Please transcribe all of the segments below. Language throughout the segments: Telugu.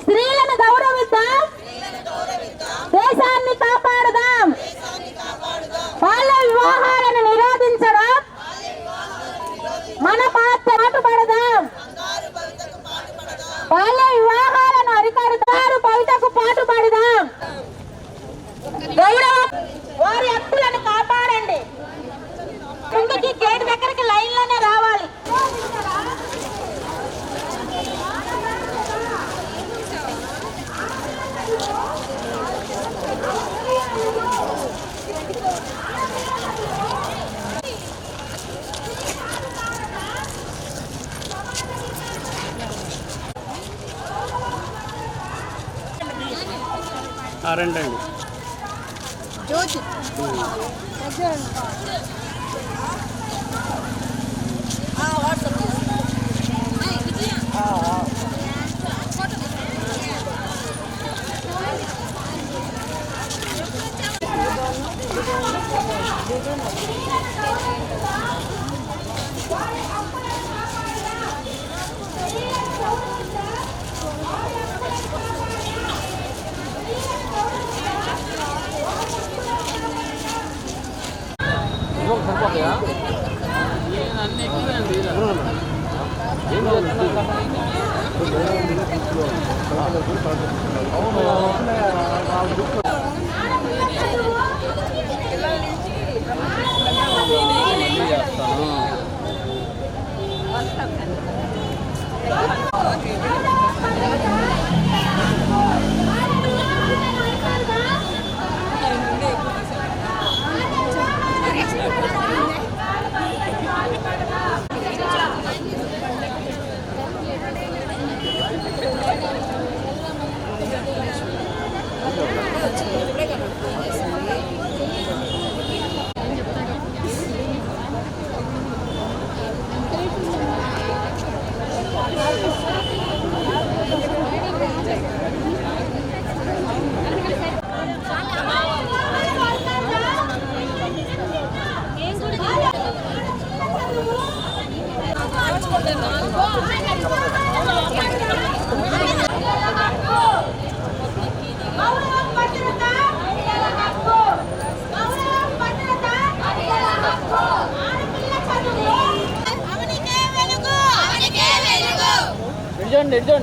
స్త్రీలను గౌరవిద్దాం. దేశాన్ని కాపాడుదాం. వాళ్ళ వివాహాలను నిరోధించడం. మన పాత్ర పాటుపడదాం వాళ్ళ వివాహాలను అరికడతారు పవిటకు పాటుపడదాం. గౌరవం వారి హక్కులను కాపాడండి. ముందుకి గేటు దగ్గర రెండండి జ్యోతి వాట్సాప్ చేస్తాను লেটজন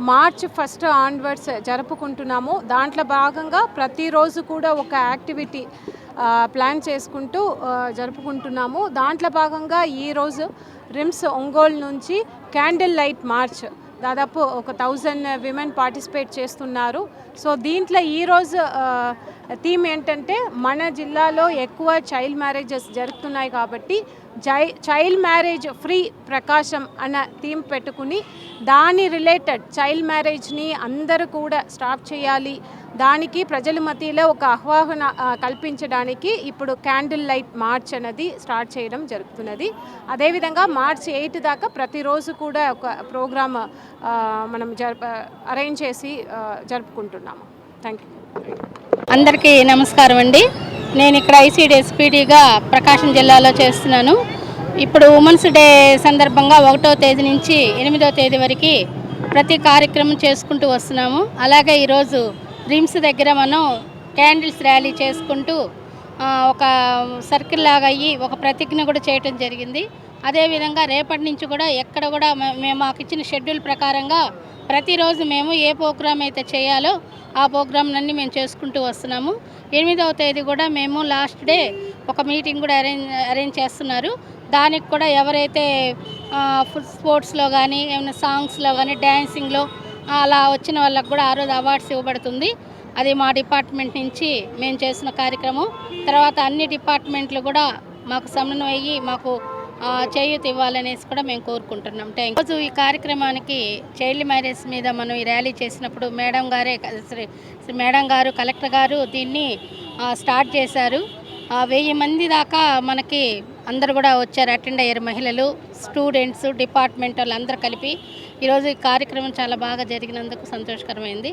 మార్చ్ ఫస్ట్ ఆన్వర్డ్స్ జరుపుకుంటున్నాము. దాంట్లో భాగంగా ప్రతిరోజు కూడా ఒక యాక్టివిటీ ప్లాన్ చేసుకుంటూ జరుపుకుంటున్నాము. దాంట్లో భాగంగా ఈరోజు రిమ్స్ ఒంగోలు నుంచి క్యాండిల్ లైట్ మార్చ్. దాదాపు ఒక థౌజండ్ విమెన్ పార్టిసిపేట్ చేస్తున్నారు. సో దీంట్లో ఈరోజు థీమ్ ఏంటంటే మన జిల్లాలో ఎక్కువ చైల్డ్ మ్యారేజెస్ జరుగుతున్నాయి కాబట్టి జై చైల్డ్ మ్యారేజ్ ఫ్రీ ప్రకాశం అన్న థీమ్ పెట్టుకుని దాని రిలేటెడ్ చైల్డ్ మ్యారేజ్ని అందరూ కూడా స్టాప్ చేయాలి. దానికి ప్రజల మధ్యలో ఒక ఆహ్వాన కల్పించడానికి ఇప్పుడు క్యాండిల్ లైట్ మార్చ్ అనేది స్టార్ట్ చేయడం జరుగుతున్నది. అదేవిధంగా మార్చ్ ఎయిట్ దాకా ప్రతిరోజు కూడా ఒక ప్రోగ్రామ్ మనం జరప అరేంజ్ చేసి జరుపుకుంటున్నాము. థ్యాంక్ యూ అందరికీ నమస్కారం అండి. నేను ఇక్కడ ఐసీడీ ఎస్పీడీగా ప్రకాశం జిల్లాలో చేస్తున్నాను. ఇప్పుడు ఉమెన్స్ డే సందర్భంగా ఒకటో తేదీ నుంచి ఎనిమిదో తేదీ వరకు ప్రతి కార్యక్రమం చేసుకుంటూ వస్తున్నాము. అలాగే ఈరోజు రిమ్స్ దగ్గర మనం క్యాండిల్స్ ర్యాలీ చేసుకుంటూ ఒక సర్కిల్ లాగా అయ్యి ఒక ప్రతిజ్ఞ కూడా చేయటం జరిగింది. అదేవిధంగా రేపటి నుంచి కూడా ఎక్కడ కూడా మేము మాకు ఇచ్చిన షెడ్యూల్ ప్రకారంగా ప్రతిరోజు మేము ఏ ప్రోగ్రామ్ అయితే చేయాలో ఆ ప్రోగ్రాంలన్నీ మేము చేసుకుంటూ వస్తున్నాము. ఎనిమిదవ తేదీ కూడా మేము లాస్ట్ డే ఒక మీటింగ్ కూడా అరేంజ్ అరేంజ్ చేస్తున్నారు. దానికి కూడా ఎవరైతే ఫుడ్ స్పోర్ట్స్లో కానీ ఏమైనా సాంగ్స్లో కానీ డ్యాన్సింగ్లో అలా వచ్చిన వాళ్ళకు కూడా ఆ రోజు అవార్డ్స్ ఇవ్వబడుతుంది. అది మా డిపార్ట్మెంట్ నుంచి మేము చేసిన కార్యక్రమం. తర్వాత అన్ని డిపార్ట్మెంట్లు కూడా మాకు సమన్వయ్యి మాకు చేయూత ఇవ్వాలనేసి కూడా మేము కోరుకుంటున్నాం. థ్యాంక్ రోజు ఈ కార్యక్రమానికి చైల్డ్ మ్యారేజ్ మీద మనం ఈ ర్యాలీ చేసినప్పుడు మేడం గారే శ్రీ మేడం గారు కలెక్టర్ గారు దీన్ని స్టార్ట్ చేశారు. వెయ్యి మంది దాకా మనకి అందరు కూడా వచ్చారు. అటెండ్ అయ్యారు మహిళలు స్టూడెంట్స్ డిపార్ట్మెంట్ వాళ్ళు అందరూ కలిపి ఈరోజు ఈ కార్యక్రమం చాలా బాగా జరిగినందుకు సంతోషకరమైంది.